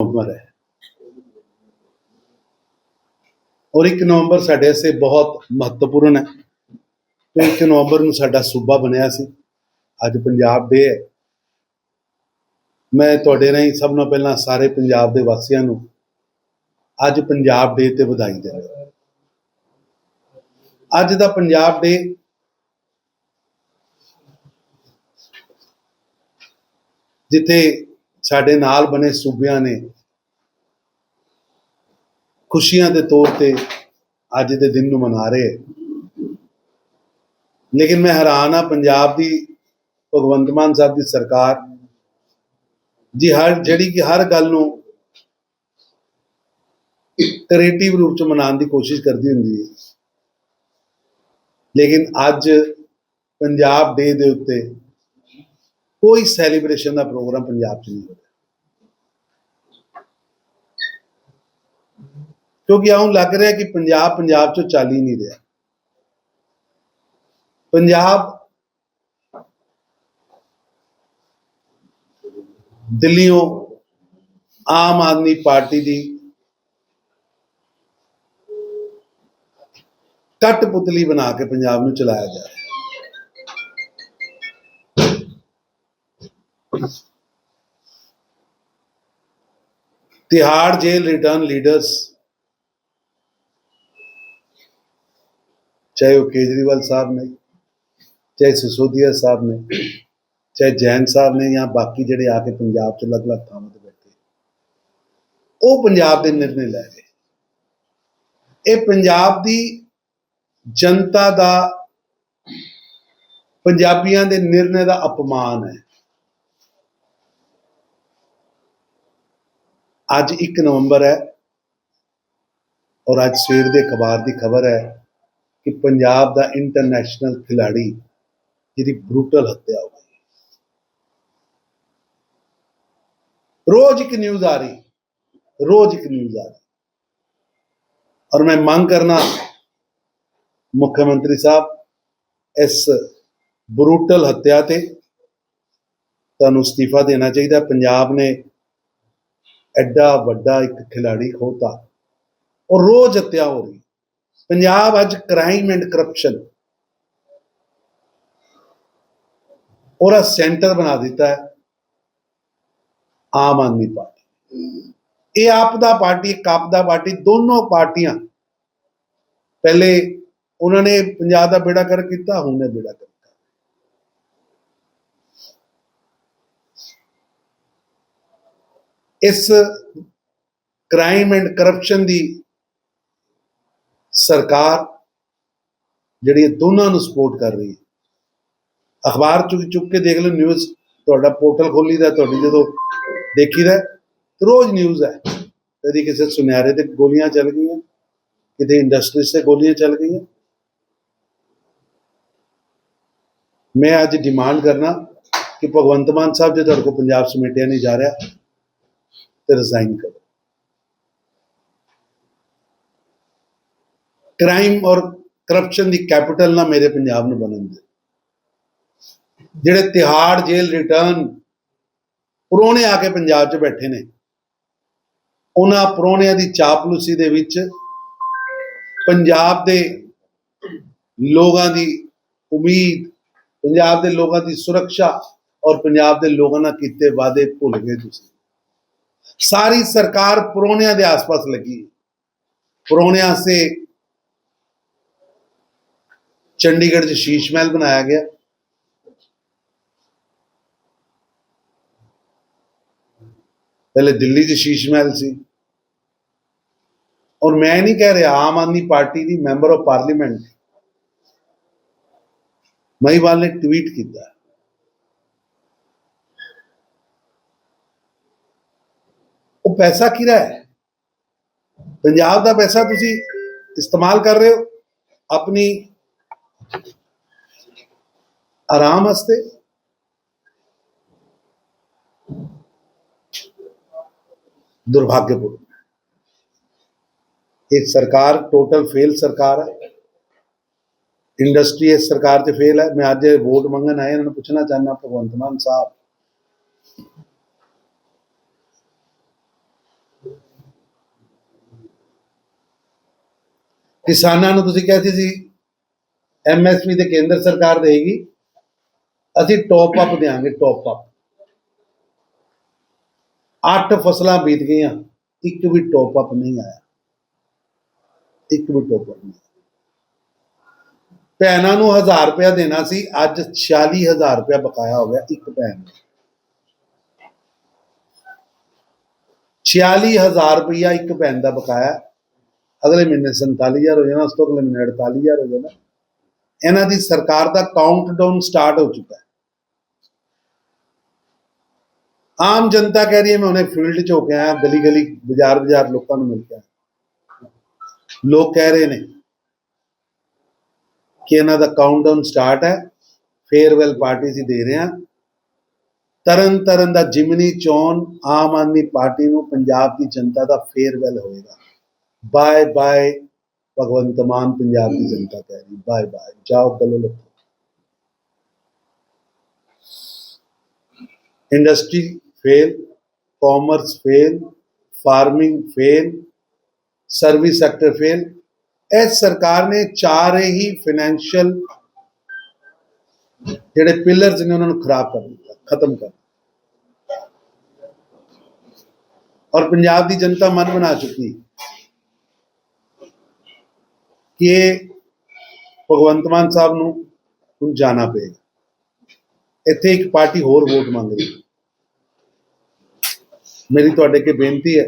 ਨਵੰਬਰ ਹੈ। ਔਰ 1 ਨਵੰਬਰ ਸਾਡੇ ਵਾਸਤੇ ਬਹੁਤ ਮਹੱਤਵਪੂਰਨ ਹੈ। ਤੇ 1 ਨਵੰਬਰ ਨੂੰ ਸਾਡਾ ਸੂਬਾ ਬਣਿਆ ਸੀ। ਅੱਜ ਪੰਜਾਬ ਡੇ ਹੈ। ਮੈਂ ਤੁਹਾਡੇ ਰਾਹੀਂ ਸਭ ਤੋਂ ਪਹਿਲਾਂ ਸਾਰੇ ਪੰਜਾਬ ਦੇ ਵਾਸੀਆਂ ਨੂੰ ਅੱਜ ਪੰਜਾਬ ਡੇ ਤੇ ਵਧਾਈ ਦਿੰਦਾ ਅੱਜ ਦਾ ਪੰਜਾਬ ਡੇ ਜਿੱਥੇ ਸਾਡੇ ਨਾਲ ਬਣੇ ਸੂਬਿਆਂ ਨੇ ਖੁਸ਼ੀਆਂ ਦੇ ਤੌਰ ਤੇ ਅੱਜ ਦੇ ਦਿਨ ਨੂੰ ਮਨਾ ਰਹੇ ਲੇਕਿਨ ਮੈਂ ਹੈਰਾਨ ਆ, ਪੰਜਾਬ ਦੀ ਭਗਵੰਤ ਮਾਨ ਸਾਹਿਬ ਦੀ ਸਰਕਾਰ ਜੀ ਹਰ, ਜਿਹੜੀ ਕਿ ਹਰ ਗੱਲ ਨੂੰ ਕ੍ਰੀਏਟਿਵ ਰੂਪ ਚ ਮਨਾਉਣ ਦੀ ਕੋਸ਼ਿਸ਼ ਕਰਦੀ ਹੁੰਦੀ ਹੈ। ਲੇਕਿਨ ਅੱਜ ਪੰਜਾਬ ਡੇ ਦੇ ਉੱਤੇ ਕੋਈ ਸੈਲੀਬ੍ਰੇਸ਼ਨ ਦਾ ਪ੍ਰੋਗਰਾਮ ਪੰਜਾਬ 'ਚ ਨਹੀਂ ਹੋ ਕਿਉਂਕਿ ਆਉਂ ਲੱਗ ਰਿਹਾ ਕਿ ਪੰਜਾਬ ਪੰਜਾਬ 'ਚੋਂ ਚੱਲ ਹੀ ਨਹੀਂ ਰਿਹਾ। ਪੰਜਾਬ ਦਿੱਲੀੋਂ ਆਮ ਆਦਮੀ ਪਾਰਟੀ ਦੀ ਕਠਪੁਤਲੀ ਬਣਾ ਕੇ ਪੰਜਾਬ ਨੂੰ ਚਲਾਇਆ ਜਾ ਰਿਹਾ। ਤਿਹਾੜ ਜੇਲ੍ਹ ਰਿਟਰਨ ਲੀਡਰਸ ਚਾਹੇ ਉਹ ਕੇਜਰੀਵਾਲ ਸਾਹਿਬ ਨੇ, ਚਾਹੇ ਸਿਸੋਦੀਆ ਸਾਹਿਬ ਨੇ, ਚਾਹੇ ਜੈਨ ਸਾਹਿਬ ਨੇ ਜਾਂ ਬਾਕੀ ਜਿਹੜੇ ਆ ਕੇ ਪੰਜਾਬ ਚ ਅਲੱਗ-ਅਲੱਗ ਥਾਵਾਂ ਤੇ ਬੈਠੇ। ਉਹ ਪੰਜਾਬ ਦੇ ਨਿਰਣੇ ਲੈ ਰਹੇ ਇਹ ਪੰਜਾਬ ਦੀ ਜਨਤਾ ਦਾ, ਪੰਜਾਬੀਆਂ ਦੇ ਨਿਰਣੇ ਦਾ ਅਪਮਾਨ ਹੈ। ਅੱਜ 1 ਨਵੰਬਰ ਹੈ ਔਰ ਅੱਜ ਸਵੇਰ ਦੇ ਅਖਬਾਰ ਦੀ ਖਬਰ ਹੈ। ਕਿ ਪੰਜਾਬ ਦਾ ਇੰਟਰਨੈਸ਼ਨਲ ਖਿਲਾੜੀ ਜਿਹਦੀ ਬਰੂਟਲ ਹੱਤਿਆ ਹੋ ਗਈ। ਰੋਜ਼ ਇੱਕ ਨਿਊਜ਼ ਆ ਰਹੀ, ਰੋਜ਼ ਇੱਕ ਨਿਊਜ਼ ਆ ਰਹੀ। ਔਰ ਮੈਂ ਮੰਗ ਕਰਨਾ ਮੁੱਖ ਮੰਤਰੀ ਸਾਹਿਬ, ਇਸ ਬਰੂਟਲ ਹੱਤਿਆ ਤੇ ਤੁਹਾਨੂੰ ਅਸਤੀਫਾ ਦੇਣਾ ਚਾਹੀਦਾ। ਪੰਜਾਬ ਨੇ ਐਡਾ ਵੱਡਾ ਇੱਕ ਖਿਲਾੜੀ ਖੋਤਾ। ਔਰ ਰੋਜ਼ ਹੱਤਿਆ ਹੋ ਰਹੀ। ਪੰਜਾਬ ਅੱਜ ਕ੍ਰਾਈਮ ਐਂਡ ਕਰਪਸ਼ਨ ਉਹਦਾ ਸੈਂਟਰ ਬਣਾ ਦਿੱਤਾ ਹੈ ਆਮ ਆਦਮੀ ਪਾਰਟੀ। ਇਹ ਆਪਦਾ ਪਾਰਟੀ, ਇੱਕ ਪਾਰਟੀ, ਦੋਨੋਂ ਪਾਰਟੀਆਂ ਪਹਿਲੇ ਉਹਨਾਂ ਨੇ ਪੰਜਾਬ ਦਾ ਬੇੜਾ ਕਰ ਕੀਤਾ, ਹੁਣ ਨੇ ਬੇੜਾ ਕਰ ਇਸ ਕ੍ਰਾਈਮ ਐਂਡ ਕਰਪਸ਼ਨ ਦੀ ਸਰਕਾਰ ਜਿਹੜੀ ਦੋਨਾਂ ਨੂੰ ਸਪੋਰਟ ਕਰ ਰਹੀ ਹੈ। ਅਖਬਾਰ ਚੁੱਕ ਚੁੱਕ ਕੇ ਦੇਖ ਲਓ ਨਿਊਜ਼ ਤੁਹਾਡਾ ਪੋਰਟਲ ਖੋਲੀ ਦਾ ਤੁਹਾਡੀ ਜਦੋਂ ਦੇਖੀਦਾ ਤੇ ਰੋਜ਼ ਨਿਊਜ਼ ਹੈ। ਕਦੀ ਕਿਸੇ ਸੁਨਿਆਰੇ ਤੇ ਗੋਲੀਆਂ ਚੱਲ ਗਈਆਂ, ਕਿਤੇ ਇੰਡਸਟਰੀ ਤੇ ਗੋਲੀਆਂ ਚੱਲ ਗਈਆਂ। ਮੈਂ ਅੱਜ ਡਿਮਾਂਡ ਕਰਨਾ ਕਿ ਭਗਵੰਤ ਮਾਨ ਸਾਹਿਬ ਜੇ ਤੁਹਾਡੇ ਕੋਲ ਪੰਜਾਬ ਸਮੇਟਿਆ ਨਹੀਂ ਜਾ ਰਿਹਾ, ਤੇ ਰਿਜ਼ਾਈਨ ਕਰੋ। ਕ੍ਰਾਈਮ ਔਰ ਕਰਪਸ਼ਨ ਦੀ ਕੈਪੀਟਲ ਨਾ ਮੇਰੇ ਪੰਜਾਬ ਨੂੰ ਬਣਨ ਦੇ। ਜਿਹੜੇ ਤਿਹਾੜ ਜੇਲ੍ਹ ਰਿਟਰਨ ਪੁਰੋਣੇ ਆ ਕੇ ਪੰਜਾਬ 'ਚ ਬੈਠੇ ਨੇ। ਉਹਨਾਂ ਪੁਰੋਣਿਆਂ ਦੀ ਚਾਪਲੂਸੀ ਦੇ ਵਿੱਚ ਪੰਜਾਬ ਦੇ ਲੋਕਾਂ ਦੀ ਉਮੀਦ, ਪੰਜਾਬ ਦੇ ਲੋਕਾਂ ਦੀ ਸੁਰੱਖਿਆ ਔਰ ਪੰਜਾਬ ਦੇ ਲੋਕਾਂ ਨਾਲ ਕੀਤੇ ਵਾਅਦੇ ਭੁੱਲ ਗਏ ਤੁਸੀਂ। ਸਾਰੀ ਸਰਕਾਰ ਪੁਰੋਣਿਆਂ ਦੇ ਆਸ-ਪਾਸ ਲੱਗੀ। ਪੁਰੋਣਿਆਂ ਸੇ ਚੰਡੀਗੜ੍ਹ 'ਚ ਸ਼ੀਸ਼ ਮਹਿਲ ਬਣਾਇਆ ਗਿਆ। ਪਹਿਲੇ ਦਿੱਲੀ 'ਚ ਸ਼ੀਸ਼ ਮਹਿਲ ਸੀ। ਔਰ ਮੈਂ ਨਹੀਂ ਕਹਿ ਰਿਹਾ, ਆਮ ਆਦਮੀ ਪਾਰਟੀ ਦੀ ਮੈਂਬਰ ਆਫ ਪਾਰਲੀਮੈਂਟ। ਮਹੀਵਾਲ ਨੇ ਟਵੀਟ ਕੀਤਾ। ਉਹ ਪੈਸਾ ਕਿਹਦਾ ਹੈ? ਪੰਜਾਬ ਦਾ ਪੈਸਾ ਤੁਸੀਂ ਇਸਤੇਮਾਲ ਕਰ ਰਹੇ ਹੋ? ਆਪਣੀ ਆਰਾਮ ਵਾਸਤੇ? दुर्भाग्यपूर्ण ਇਹ ਸਰਕਾਰ ਟੋਟਲ ਫੇਲ ਸਰਕਾਰ ਹੈ। ਇੰਡਸਟਰੀ ਇਸ ਸਰਕਾਰ ਤੇ ਫੇਲ ਹੈ। ਮੈਂ ਅੱਜ ਵੋਟ ਮੰਗਣ ਆਇਆ, ਇਹਨਾਂ ਨੂੰ ਪੁੱਛਣਾ ਚਾਹੁੰਦਾ, ਭਗਵੰਤ ਮਾਨ ਸਾਹਿਬ। ਕਿਸਾਨਾਂ ਨੂੰ ਤੁਸੀਂ ਕਹਿੰਦੇ ਸੀ ਐਮਐਸਪੀ ਤੇ ਕੇਂਦਰ ਸਰਕਾਰ ਦੇਗੀ ਅਸੀਂ ਟੌਪ ਅਪ ਦੇਾਂਗੇ ਟੌਪ ਅਪ ਅੱਠ ਫਸਲਾਂ ਬੀਤ ਗਈਆਂ, ਇੱਕ ਵੀ ਟੌਪ ਅਪ ਨਹੀਂ ਆਇਆ। ਇੱਕ ਵੀ ਟੌਪ ਅਪ ਨਹੀਂ ਭੈਣਾਂ ਨੂੰ 1000 ਰੁਪਇਆ ਦੇਣਾ ਸੀ, ਅੱਜ 46000 ਰੁਪਇਆ ਬਕਾਇਆ ਹੋ ਗਿਆ ਇੱਕ ਭੈਣ ਨੂੰ। 46000 ਰੁਪਇਆ ਇੱਕ ਭੈਣ ਦਾ ਬਕਾਇਆ। ਅਗਲੇ ਮਹੀਨੇ 47000 ਹੋ ਜਾਣਾ, ਉਸ ਤੋਂ ਅਗਲੇ ਮਹੀਨੇ 48000 ਹੋ ਜਾਣਾ। ਇਹਨਾਂ ਦੀ ਸਰਕਾਰ ਦਾ ਕਾਊਂਟਡਾਊਨ ਸਟਾਰਟ ਹੋ ਚੁੱਕਾ ਹੈ। ਆਮ ਜਨਤਾ ਕਹਿ ਰਹੀ ਹੈ, ਮੈਂ ਉਹਨੇ ਫੀਲਡ 'ਚ ਹੋ ਕੇ ਆਇਆ ਗਲੀ ਗਲੀ ਬਾਜ਼ਾਰ ਬਾਜ਼ਾਰ ਲੋਕਾਂ ਨੂੰ ਮਿਲ ਕੇ ਲੋਕ ਕਹਿ ਰਹੇ ਨੇ ਕਿ ਇਹਨਾਂ ਦਾ ਕਾਊਂਟਡਾਊਨ ਸਟਾਰਟ ਹੈ ਫੇਅਰਵੈਲ ਪਾਰਟੀ ਸੀ ਦੇ ਰਹੇ ਹਾਂ। ਤਰਨ ਤਰਨ ਦਾ ਜਿਮਨੀ ਚੋਣ ਆਮ ਆਦਮੀ ਪਾਰਟੀ ਨੂੰ ਪੰਜਾਬ ਦੀ ਜਨਤਾ ਦਾ ਫੇਅਰਵੈਲ ਹੋਏਗਾ। ਬਾਏ ਬਾਏ ਭਗਵੰਤ ਮਾਨ ਪੰਜਾਬ ਦੀ ਜਨਤਾ ਕਹਿ ਰਹੀ ਬਾਏ ਬਾਏ ਜਾਓ ਗਲੋ ਲੱਥੋ industry fail commerce fail farming fail service sector fail ਇਸ ਸਰਕਾਰ ਨੇ ਚਾਰੇ ਹੀ ਫਾਈਨੈਂਸ਼ੀਅਲ ਜਿਹੜੇ ਪਿਲਰਸ ਨੇ ਉਹਨਾਂ ਨੂੰ ਖਰਾਬ ਕਰ ਦਿੱਤਾ ਖਤਮ ਕਰ ਦਿੱਤਾ ਔਰ ਪੰਜਾਬ ਦੀ ਜਨਤਾ ਮਨ ਬਣਾ ਚੁੱਕੀ ਕਿ ਭਗਵੰਤ ਮਾਨ ਸਾਹਿਬ ਨੂੰ ਹੁਣ ਜਾਣਾ ਪਏਗਾ। ਇੱਥੇ ਇੱਕ ਪਾਰਟੀ ਹੋਰ ਵੋਟ ਮੰਗ ਰਹੀ ਹੈ। ਮੇਰੀ ਤੁਹਾਡੇ ਕੇ ਬੇਨਤੀ ਹੈ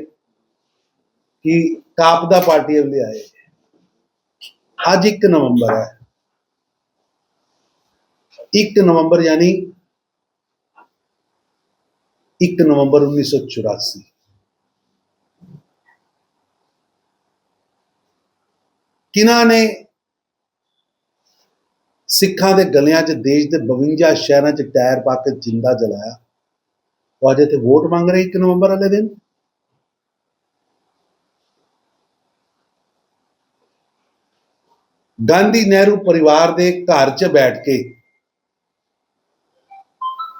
ਕਿ ਕਾਪਦਾ ਪਾਰਟੀ ਵਾਲੇ ਆਏ ਅੱਜ 1 ਨਵੰਬਰ ਹੈ। 1 ਨਵੰਬਰ ਯਾਨੀ 1 ਨਵੰਬਰ 1984 ਕਿਨਾਂ ਨੇ? ਸਿੱਖਾਂ ਦੇ ਗਲਿਆਂ 'ਚ, ਦੇਸ਼ ਦੇ 52 ਸ਼ਹਿਰਾਂ 'ਚ ਟਾਇਰ ਪਾ ਕੇ ਜਿੰਦਾ ਜਲਾਇਆ। ਉਹ ਅੱਜ ਇੱਥੇ ਵੋਟ ਮੰਗ ਰਹੇ 1 ਨਵੰਬਰ ਵਾਲੇ ਦਿਨ। ਗਾਂਧੀ ਨਹਿਰੂ ਪਰਿਵਾਰ ਦੇ ਘਰ 'ਚ ਬੈਠ ਕੇ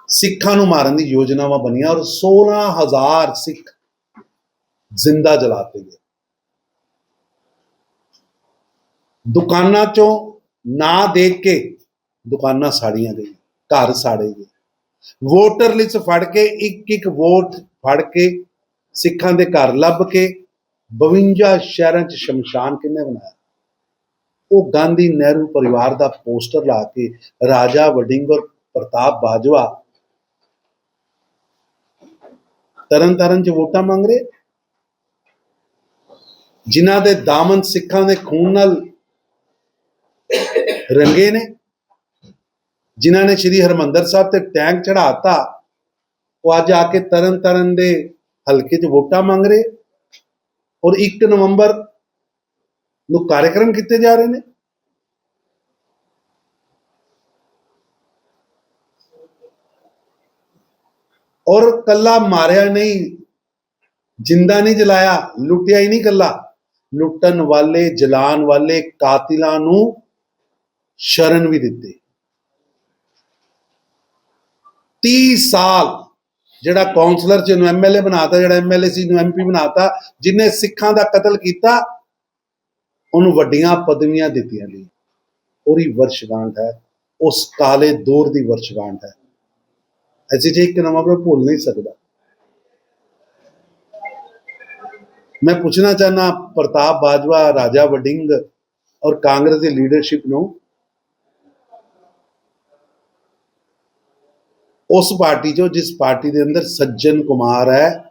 ਸਿੱਖਾਂ ਨੂੰ ਮਾਰਨ ਦੀ ਯੋਜਨਾਵਾਂ ਬਣੀਆਂ ਔਰ 16000 ਸਿੱਖ ਜ਼ਿੰਦਾ ਜਲਾਤੇ ਗਏ। ਦੁਕਾਨਾਂ 'ਚੋਂ ਨਾ ਦੇਖ ਕੇ ਦੁਕਾਨਾਂ ਸਾੜੀਆਂ ਗਈਆਂ, ਘਰ ਸਾੜੇ ਗਏ। ਵੋਟਰ ਲਿਸਟ ਫੜ ਕੇ ਇੱਕ ਇੱਕ ਵੋਟ ਫੜ ਕੇ ਸਿੱਖਾਂ ਦੇ ਘਰ ਲੱਭ ਕੇ 52 ਸ਼ਹਿਰਾਂ 'ਚ ਸ਼ਮਸ਼ਾਨ ਕਿੰਨੇ ਬਣਾਇਆ? ਉਹ ਗਾਂਧੀ ਨਹਿਰੂ ਪਰਿਵਾਰ ਦਾ ਪੋਸਟਰ ਲਾ ਕੇ ਰਾਜਾ ਵਡਿੰਗ ਔਰ ਪ੍ਰਤਾਪ ਬਾਜਵਾ ਤਰਨ ਤਾਰਨ 'ਚ ਵੋਟਾਂ ਮੰਗ ਰਹੇ? ਜਿਨ੍ਹਾਂ ਦੇ ਦਾਮਨ ਸਿੱਖਾਂ ਦੇ ਖੂਨ ਨਾਲ ਰੰਗੇ ਨੇ, ਜਿਨ੍ਹਾਂ ਨੇ ਸ਼੍ਰੀ ਹਰਮੰਦਰ ਸਾਹਿਬ ਤੇ ਟੈਂਕ ਚੜਾਤਾ ਉਹ ਅੱਜ ਆ ਕੇ ਤਰਨ ਤਾਰਨ ਦੇ ਹਲਕੇ 'ਚ ਵੋਟਾਂ ਮੰਗ ਰਹੇ। ਔਰ 1 ਨਵੰਬਰ ਨੂੰ ਕਾਰਜਕ੍ਰਮ ਕੀਤੇ ਜਾ ਰਹੇ ਨੇ। ਔਰ ਕੱਲਾ ਮਾਰਿਆ ਨਹੀਂ, ਜਿੰਦਾ ਨਹੀਂ ਜਲਾਇਆ, ਲੁੱਟਿਆ ਹੀ ਨਹੀਂ ਕੱਲਾ। ਲੁੱਟਣ ਵਾਲੇ ਜਲਾਨ ਵਾਲੇ ਕਾਤਿਲਾਂ ਨੂੰ ਸ਼ਰਨ ਵੀ ਦਿੱਤੇ। 30 ਸਾਲ ਜਿਹੜਾ ਕਾਉਂਸਲਰ ਚ ਨੂੰ ਐਮਐਲਏ ਬਣਾਤਾ, ਜਿਹੜਾ ਐਮਐਲਏ ਸੀ ਨੂੰ ਐਮਪੀ ਬਣਾਤਾ, ਜਿਨੇ ਸਿੱਖਾਂ ਦਾ ਕਤਲ ਕੀਤਾ, ਉਹਨੂੰ ਵੱਡੀਆਂ ਪਦਵੀਆਂ ਦਿੱਤੀਆਂ ਲਈ ਉਹਦੀ ਵਰਸ਼ਗਾਂਠ ਹੈ, ਉਸ ਕਾਲੇ ਦੌਰ ਦੀ ਵਰਸ਼ਗਾਂਠ ਹੈ। ਅਸੀਂ ਜੇ ਇੱਕ ਨਵਾਂ ਪਰ ਭੁੱਲ ਨਹੀਂ ਸਕਦਾ। ਮੈਂ ਪੁੱਛਣਾ ਚਾਹਨਾ ਪ੍ਰਤਾਪ ਬਾਜਵਾ, ਰਾਜਾ ਵਡਿੰਗ ਔਰ ਕਾਂਗਰਸ ਦੀ ਲੀਡਰਸ਼ਿਪ ਨੂੰ ਉਸ ਪਾਰਟੀ ਚੋਂ ਜਿਸ ਪਾਰਟੀ ਦੇ ਅੰਦਰ ਸੱਜਣ ਕੁਮਾਰ ਹੈ,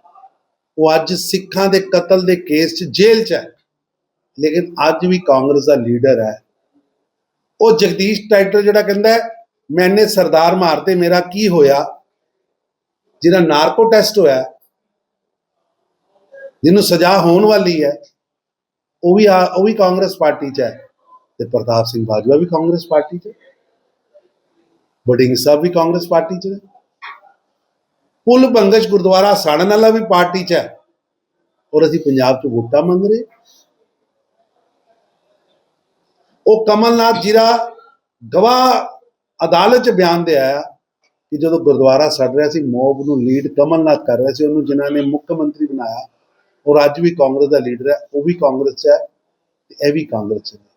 ਉਹ ਅੱਜ ਸਿੱਖਾਂ ਦੇ ਕਤਲ ਦੇ ਕੇਸ 'ਚ ਜੇਲ੍ਹ 'ਚ ਹੈ। ਲੇਕਿਨ ਅੱਜ ਵੀ ਕਾਂਗਰਸ ਦਾ ਲੀਡਰ ਹੈ। ਉਹ ਜਗਦੀਸ਼ ਟਾਈਟਲ ਜਿਹੜਾ ਕਹਿੰਦਾ ਮੈਨੇ ਸਰਦਾਰ ਮਾਰਤੇ, ਮੇਰਾ ਕੀ ਹੋਇਆ? ਜਿਹਦਾ ਨਾਰਕੋ ਟੈਸਟ ਹੋਇਆ, ਜਿਹਨੂੰ ਸਜ਼ਾ ਹੋਣ ਵਾਲੀ ਹੈ, ਉਹ ਵੀ ਆ- ਉਹ ਵੀ ਕਾਂਗਰਸ ਪਾਰਟੀ 'ਚ ਹੈ। ਤੇ ਪ੍ਰਤਾਪ ਸਿੰਘ ਬਾਜਵਾ ਵੀ ਕਾਂਗਰਸ ਪਾਰਟੀ 'ਚ ਹੈ। ਵਡਿੰਗ ਸਾਹਿਬ ਵੀ ਕਾਂਗਰਸ ਪਾਰਟੀ 'ਚ ਨੇ। ਕੁੱਲ ਬੰਗਸ਼ ਗੁਰਦੁਆਰਾ ਸਾੜਨ ਵਾਲਾ ਵੀ ਪਾਰਟੀ 'ਚ ਹੈ। ਔਰ ਅਸੀਂ ਪੰਜਾਬ 'ਚ ਵੋਟਾਂ ਮੰਗ ਰਹੇ ਉਹ ਕਮਲਨਾਥ ਜਿਹੜਾ ਗਵਾਹ ਅਦਾਲਤ 'ਚ ਬਿਆਨ ਦੇ ਆਇਆ ਕਿ ਜਦੋਂ ਗੁਰਦੁਆਰਾ ਸੜ ਰਿਹਾ ਸੀ, ਮੋਬ ਨੂੰ ਲੀਡ ਕਮਲਨਾਥ ਕਰ ਰਿਹਾ ਸੀ, ਉਹਨੂੰ ਜਿਨ੍ਹਾਂ ਨੇ ਮੁੱਖ ਮੰਤਰੀ ਬਣਾਇਆ, ਔਰ ਅੱਜ ਵੀ ਕਾਂਗਰਸ ਦਾ ਲੀਡਰ ਹੈ, ਉਹ ਵੀ ਕਾਂਗਰਸ 'ਚ ਹੈ ਤੇ ਇਹ ਵੀ ਕਾਂਗਰਸ 'ਚ ਨੇ।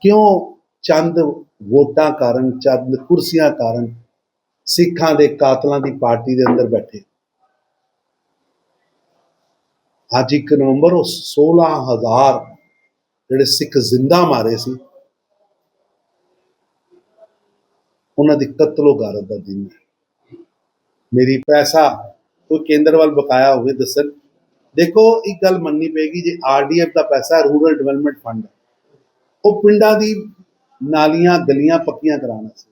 ਕਿਉਂ ਚੰਦ ਵੋਟਾਂ ਕਾਰਨ, ਚੰਦ ਕੁਰਸੀਆਂ ਕਾਰਨ ਸਿੱਖਾਂ ਦੇ ਕਾਤਲਾਂ ਦੀ ਪਾਰਟੀ ਦੇ ਅੰਦਰ ਬੈਠੇ। ਅੱਜ 1 ਨਵੰਬਰ, ਉਹ 16000 ਜਿਹੜੇ ਸਿੱਖ ਜ਼ਿੰਦਾ ਮਾਰੇ ਸੀ, ਉਹਨਾਂ ਦੀ ਕਤਲੋ ਗਾਰਤ ਦਾ ਦਿਨ ਹੈ। ਮੇਰੀ ਪੈਸਾ ਕੋਈ ਕੇਂਦਰ ਵੱਲ ਬਕਾਇਆ ਹੋਵੇ ਦੱਸਣ। ਦੇਖੋ, ਇੱਕ ਗੱਲ ਮੰਨਣੀ ਪਏਗੀ, ਜੇ ਆਰਡੀਐਫ ਦਾ ਪੈਸਾ ਰੂਰਲ ਡਿਵੈਲਪਮੈਂਟ ਫੰਡ ਉਹ ਪਿੰਡਾਂ ਦੀ ਨਾਲੀਆਂ, ਗਲੀਆਂ ਪੱਕੀਆਂ ਕਰਾਉਣਾ ਸੀ।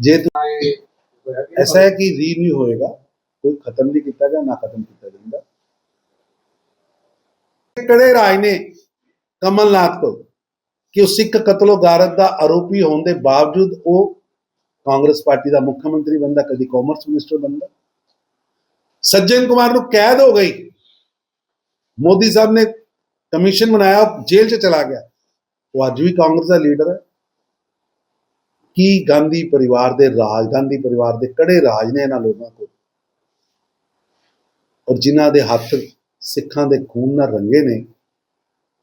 ਜੇ ਐਸਾ ਹੈ ਕਿ ਰੀਨਿਊ ਹੋਏਗਾ, ਕੋਈ ਖਤਮ ਨਹੀਂ ਕੀਤਾ ਗਿਆ, ਨਾ ਖਤਮ ਕੀਤਾ ਜਾਂਦਾ। ਕੜੇ ਰਾਜ ਨੇ ਕਮਲਨਾਥ ਤੋਂ ਕਿ ਉਹ ਸਿੱਖ ਕਤਲੋ ਗਾਰਤ ਦਾ ਆਰੋਪੀ ਹੋਣ ਦੇ ਬਾਵਜੂਦ ਉਹ ਕਾਂਗਰਸ ਪਾਰਟੀ ਦਾ ਮੁੱਖ ਮੰਤਰੀ ਬੰਦਾ ਕਦੀ ਕਾਮਰਸ ਮਿਨਿਸਟਰ ਬੰਦਾ ਸੱਜਣ ਕੁਮਾਰ ਨੂੰ ਕੈਦ ਹੋ ਗਈ। ਮੋਦੀ ਸਾਹਿਬ ਨੇ ਕਮਿਸ਼ਨ ਬਣਾਇਆ, ਉਹ ਜੇਲ੍ਹ 'ਚ ਚਲਾ ਗਿਆ। ਉਹ ਅੱਜ ਵੀ ਕਾਂਗਰਸ ਦਾ ਲੀਡਰ ਹੈ। ਕੀ ਗਾਂਧੀ ਪਰਿਵਾਰ ਦੇ ਰਾਜ, ਗਾਂਧੀ ਪਰਿਵਾਰ ਦੇ ਕੜੇ ਰਾਜ ਨੇ ਇਹਨਾਂ ਲੋਕਾਂ ਕੋਲ? ਔਰ ਜਿਨ੍ਹਾਂ ਦੇ ਹੱਥ ਸਿੱਖਾਂ ਦੇ ਖੂਨ ਨਾਲ ਰੰਗੇ ਨੇ,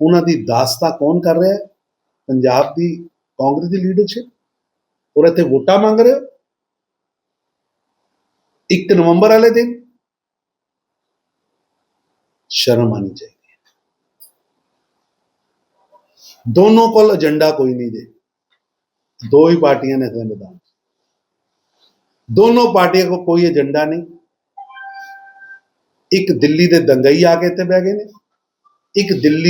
ਉਹਨਾਂ ਦੀ ਦਾਸਤਾ ਕੌਣ ਕਰ ਰਿਹਾ ਹੈ? ਪੰਜਾਬ ਦੀ ਕਾਂਗਰਸ ਦੀ ਲੀਡਰਸ਼ਿਪ ਔਰ ਇੱਥੇ ਵੋਟਾਂ ਮੰਗ ਰਹੇ ਹੋ? 1 ਨਵੰਬਰ ਵਾਲੇ ਦਿਨ ਸ਼ਰਮ ਆਣੀ ਚਾਹੀਦੀ ਹੈ ਦੋਨੋਂ ਕੋਲ ਏਜੰਡਾ ਕੋਈ ਨਹੀਂ ਜੇ। ਦੋ ਹੀ ਪਾਰਟੀਆਂ ਨੇ ਇਸ ਮੈਦਾਨ 'ਚ। ਦੋਨੋਂ ਪਾਰਟੀਆਂ ਕੋ ਕੋਈ ਏਜੰਡਾ ਨਹੀਂ। ਇੱਕ ਦਿੱਲੀ ਦੇ ਦੰਗਈ ਆ ਕੇ ਇੱਥੇ ਬਹਿ ਗਏ ਨੇ। ਇੱਕ ਦਿੱਲੀ